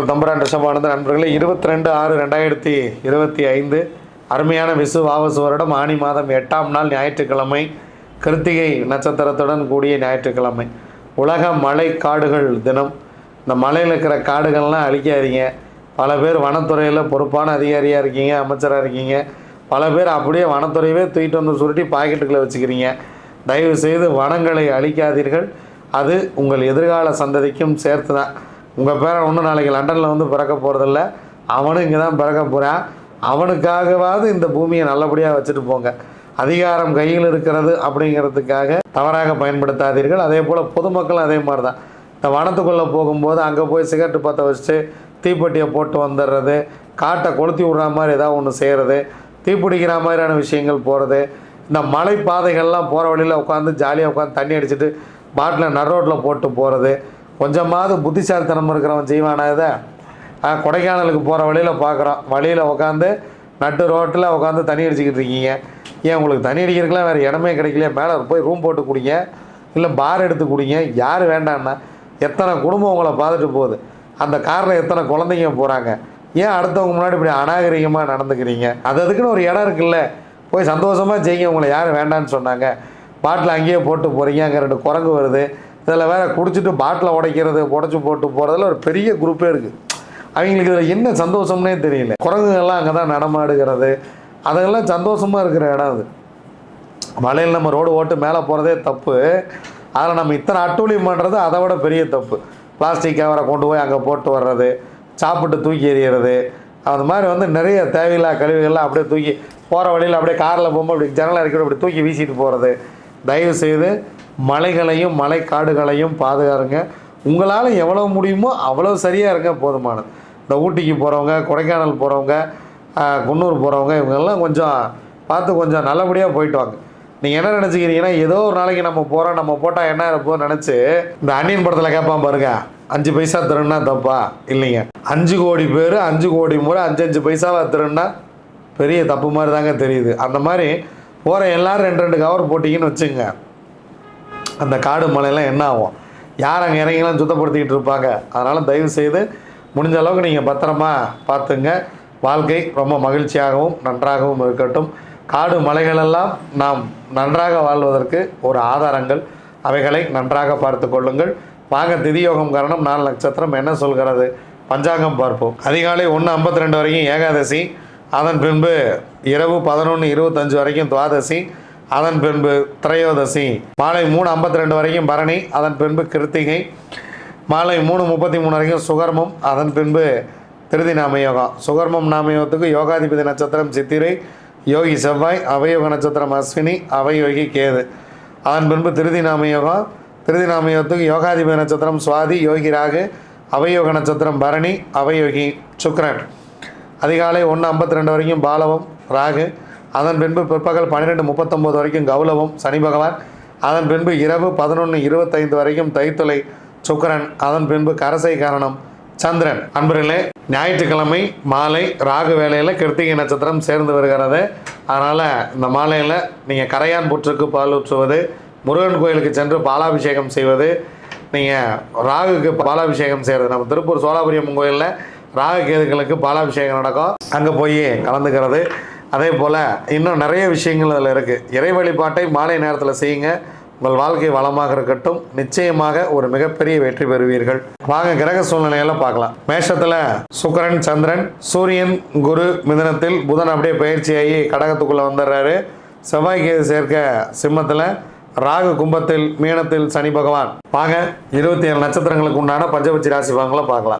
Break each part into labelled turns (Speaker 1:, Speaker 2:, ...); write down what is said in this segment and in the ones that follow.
Speaker 1: உங்கள் தம்புரான் ரிஷபானந்த நண்பர்களே இருபத்தி ரெண்டு ஆறு ரெண்டாயிரத்தி இருபத்தி ஐந்து அருமையான விசு வாவசு வருடம் ஆனி மாதம் எட்டாம் நாள் ஞாயிற்றுக்கிழமை கிருத்திகை நட்சத்திரத்துடன் கூடிய ஞாயிற்றுக்கிழமை. உலக மலை காடுகள் தினம். இந்த மலையில் இருக்கிற காடுகள்லாம் அழிக்காதீங்க. பல பேர் வனத்துறையில் பொறுப்பான அதிகாரியாக இருக்கீங்க அமைச்சராக இருக்கீங்க. பல பேர் அப்படியே வனத்துறையவே தூக்கிட்டு வந்து சுருட்டி பாக்கெட்டுக்குள்ளே வச்சுக்கிறீங்க. தயவு செய்து வனங்களை அழிக்காதீர்கள். அது உங்கள் எதிர்கால சந்ததிக்கும் சேர்த்து தான் உங்கள் பேரன் ஒன்றும் நாளைக்கு லண்டனில் வந்து பிறக்க போகிறதில்ல அவனும் இங்கே தான் பிறக்க போகிறான் அவனுக்காகவாவது இந்த பூமியை நல்லபடியாக வச்சுட்டு போங்க. அதிகாரம் கையில் இருக்கிறது அப்படிங்கிறதுக்காக தவறாக பயன்படுத்தாதீர்கள். அதே போல் பொதுமக்களும் அதே மாதிரி தான் இந்த வனத்துக்குள்ளே போகும்போது அங்கே போய் சிகரெட்டு பற்ற வச்சுட்டு தீப்பெட்டியை போட்டு வந்துடுறது. காட்டை கொளுத்தி விடுற மாதிரி ஏதாவது ஒன்று செய்கிறது தீப்பிடிக்கிற மாதிரியான விஷயங்கள் போகிறது இந்த மலை பாதைகள்லாம் போகிற வழியில் உட்காந்து ஜாலியாக உட்காந்து தண்ணி அடிச்சுட்டு பாட்டில் நடுரோட்டில் போட்டு போகிறது கொஞ்சமாவது புத்திசாலித்தனம் இருக்கிறவன் செய்வானா இதை? கொடைக்கானலுக்கு போகிற வழியில் பார்க்குறோம் வழியில் உட்காந்து நட்டு ரோட்டில் உட்காந்து தண்ணி அடிச்சுக்கிட்டு இருக்கீங்க. ஏன் உங்களுக்கு தண்ணி அடிக்கிறதுக்குலாம் வேறு இடமே கிடைக்கலையே? மேலே போய் ரூம் போட்டு குடிங்க. இல்லை பார் எடுத்து குடிங்க. யார் வேண்டான்னா எத்தனை குடும்பம் உங்களை பார்த்துட்டு போகுது. அந்த காரில் எத்தனை குழந்தைங்க போகிறாங்க ஏன் அடுத்தவங்க முன்னாடி இப்படி அநாகரிகமாக நடந்துக்கிறீங்க? அது அதுக்குன்னு ஒரு இடம் இருக்குல்ல. போய் சந்தோஷமாக செய்யுங்க. உங்களை யார் வேண்டான்னு சொன்னாங்க. பாட்டில் அங்கேயே போட்டு போகிறீங்க அங்கே ரெண்டு குரங்கு வருது. இதில் வேற குடிச்சிட்டு பாட்டில் உடைக்கிறது உடச்சி போட்டு போகிறதுல ஒரு பெரிய குரூப்பே இருக்குது அவங்களுக்கு இதில் என்ன சந்தோஷம்னே தெரியல. குரங்குகள்லாம் அங்கே தான் நடமாடுகிறது. அதெல்லாம் சந்தோஷமாக இருக்கிற இடம் அது. மலையில் நம்ம ரோடு ஓட்டு மேலே போகிறதே தப்பு. அதில் நம்ம இத்தனை அட்டூழியம் பண்ணுறது அதை விட பெரிய தப்பு. பிளாஸ்டிக் கவரை கொண்டு போய் அங்கே போட்டு வர்றது சாப்பிட்டு தூக்கி எறிகிறது அந்த மாதிரி வந்து நிறைய தேவையில்லா கழிவுகள்லாம் அப்படியே தூக்கி போகிற வழியில் அப்படியே காரில் போகும்போது அப்படி ஜன்னல் இருக்கிற அப்படி தூக்கி வீசிட்டு போகிறது தயவு செய்து மலைகளையும் மலை காடுகளையும் பாதுகாருங்க. உங்களால் எவ்வளோ முடியுமோ அவ்வளோ சரியாக இருங்க போதுமானது. இந்த ஊட்டிக்கு போகிறவங்க கொடைக்கானல் போகிறவங்க குன்னூர் போகிறவங்க இவங்கெல்லாம் கொஞ்சம் பார்த்து கொஞ்சம் நல்லபடியாக போயிட்டு வாங்க. நீங்கள் என்ன நினச்சிக்கிறீங்கன்னா ஏதோ ஒரு நாளைக்கு நம்ம போகிறோம் நம்ம போட்டால் என்ன இருப்போம் நினச்சி இந்த அன்னியன் படத்தில் கேட்பான் பாருங்க அஞ்சு பைசா திருன்னா தப்பா? இல்லைங்க. அஞ்சு கோடி பேர் அஞ்சு கோடி முறை அஞ்சு அஞ்சு பைசாவை திருன்னா பெரிய தப்பு மாதிரி தாங்க தெரியுது. அந்த மாதிரி போகிற எல்லாரும் ரெண்டு ரெண்டு கவர் போட்டிங்கன்னு வச்சுங்க அந்த காடு மலையெல்லாம் என்ன ஆகும்? யார் அங்கே இறங்கிலாம் சுத்தப்படுத்திக்கிட்டு இருப்பாங்க. அதனால் தயவு செய்து முடிஞ்ச அளவுக்கு நீங்கள் பத்திரமா பார்த்துங்க. வாழ்க்கை ரொம்ப மகிழ்ச்சியாகவும் நன்றாகவும் இருக்கட்டும். காடு மலைகளெல்லாம் நாம் நன்றாக வாழ்வதற்கு ஒரு ஆதாரங்கள். அவைகளை நன்றாக பார்த்து கொள்ளுங்கள். வாங்க திதியோகம் காரணம் நாலு நட்சத்திரம் என்ன சொல்கிறது? பஞ்சாங்கம் பார்ப்போம். அதிகாலை ஒன்று ஐம்பத்தி ரெண்டு வரைக்கும் ஏகாதசி. அதன் பின்பு இரவு பதினொன்று இருபத்தஞ்சு வரைக்கும் துவாதசி. அதன் பின்பு திரையோதசி மாலை மூணு ஐம்பத்தி ரெண்டு வரைக்கும் பரணி அதன் பின்பு கிருத்திகை மாலை மூணு முப்பத்தி மூணு வரைக்கும் சுகர்மம் அதன் பின்பு திருதி நாமயோகம் சுகர்மம் நாமயோகத்துக்கு யோகாதிபதி நட்சத்திரம் சித்திரை யோகி செவ்வாய் அவயோக நட்சத்திரம் அஸ்வினி அவயோகி கேது. அதன் பின்பு திருதி நாமயோகம் திருதி நாமயோகத்துக்கு யோகாதிபதி நட்சத்திரம் சுவாதி யோகி ராகு அவயோக நட்சத்திரம் பரணி அவயோகி சுக்ரன் அதிகாலை ஒன்று ஐம்பத்தி ரெண்டு வரைக்கும் பாலவம் ராகு. அதன் பின்பு பிற்பகல் பன்னிரெண்டு முப்பத்தொம்போது வரைக்கும் கௌலவம் சனி பகவான் அதன் பின்பு இரவு பதினொன்று இருபத்தைந்து வரைக்கும் தைத்துளை சுக்கிரன் அதன் பின்பு கரசை காரணம் சந்திரன். அன்பர்களே ஞாயிற்றுக்கிழமை மாலை ராகு வேளையில் கிருத்திகை நட்சத்திரம் சேர்ந்து வருகிறது. அதனால் இந்த மாலையில் நீங்கள் கரையான் புற்றுக்கு பால் ஊற்றுவது முருகன் கோயிலுக்கு சென்று பாலாபிஷேகம் செய்வது நீங்கள் ராகுக்கு பாலாபிஷேகம் செய்கிறது நம்ம திருப்பூர் சோழாபுரியம் கோயிலில் ராகு கேதுக்களுக்கு பாலாபிஷேகம் நடக்கும். அங்கே போய் கலந்துக்கிறது. அதே போல் இன்னும் நிறைய விஷயங்கள் அதில் இருக்குது இறை வழிபாட்டை மாலை நேரத்தில் செய்யுங்க. உங்கள் வாழ்க்கை வளமாக இருக்கட்டும். நிச்சயமாக ஒரு மிகப்பெரிய வெற்றி பெறுவீர்கள். வாங்க கிரக சூழ்நிலையெல்லாம் பார்க்கலாம். மேஷத்தில் சுக்கரன் சந்திரன் சூரியன் குரு மிதனத்தில் புதன் அப்படியே பயிற்சியாகி கடகத்துக்குள்ளே வந்துடுறாரு. செவ்வாய் கேது சேர்க்க சிம்மத்தில் ராகு கும்பத்தில் மீனத்தில் சனி பகவான். வாங்க இருபத்தி ஏழு நட்சத்திரங்களுக்கு உண்டான பஞ்சபட்சி ராசி பலன்களை பார்க்கலாம்.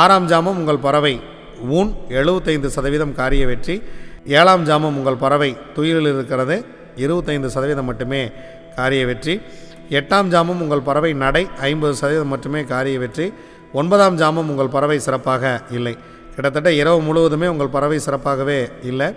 Speaker 1: ஆறாம் ஜாமம் உங்கள் பறவை ஊன் எழுபத்தைந்து சதவீதம் காரிய வெற்றி. ஏழாம் ஜாமம் உங்கள் பறவை துயிலில் இருக்கிறது இருபத்தைந்து சதவீதம் மட்டுமே காரிய வெற்றி. எட்டாம் ஜாமம் உங்கள் பறவை நடை ஐம்பது சதவீதம் மட்டுமே காரிய வெற்றி. ஒன்பதாம் ஜாமம் உங்கள் பறவை சிறப்பாக இல்லை. கிட்டத்தட்ட இரவு முழுவதுமே உங்கள் பறவை சிறப்பாகவே இல்லை.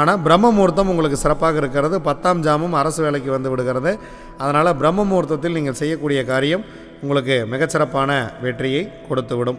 Speaker 1: ஆனால் பிரம்ம முகூர்த்தம் உங்களுக்கு சிறப்பாக இருக்கிறது. பத்தாம் ஜாமம் அரசு வேலைக்கு வந்து விடுகிறது. அதனால் பிரம்ம முகூர்த்தத்தில் நீங்கள் செய்யக்கூடிய காரியம் உங்களுக்கு மிகச்சிறப்பான வெற்றியை கொடுத்துவிடும்.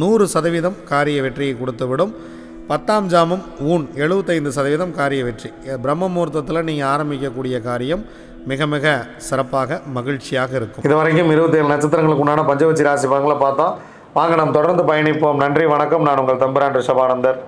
Speaker 1: நூறு சதவீதம் காரிய வெற்றியை கொடுத்துவிடும். பத்தாம் ஜாமம் ஊன் எழுபத்தைந்து சதவீதம் காரிய வெற்றி. பிரம்ம முகூர்த்தத்தில் நீங்கள் ஆரம்பிக்கக்கூடிய காரியம் மிக மிக சிறப்பாக மகிழ்ச்சியாக இருக்கும். இது வரைக்கும் இருபத்தேழு நட்சத்திரங்களுக்கு உண்டான பஞ்சவச்சி ராசி பங்களை பார்த்தோம். வாங்க நாம் தொடர்ந்து பயணிப்போம். நன்றி வணக்கம். நான் உங்கள் தம்புரான் ரிஷபானந்தர்.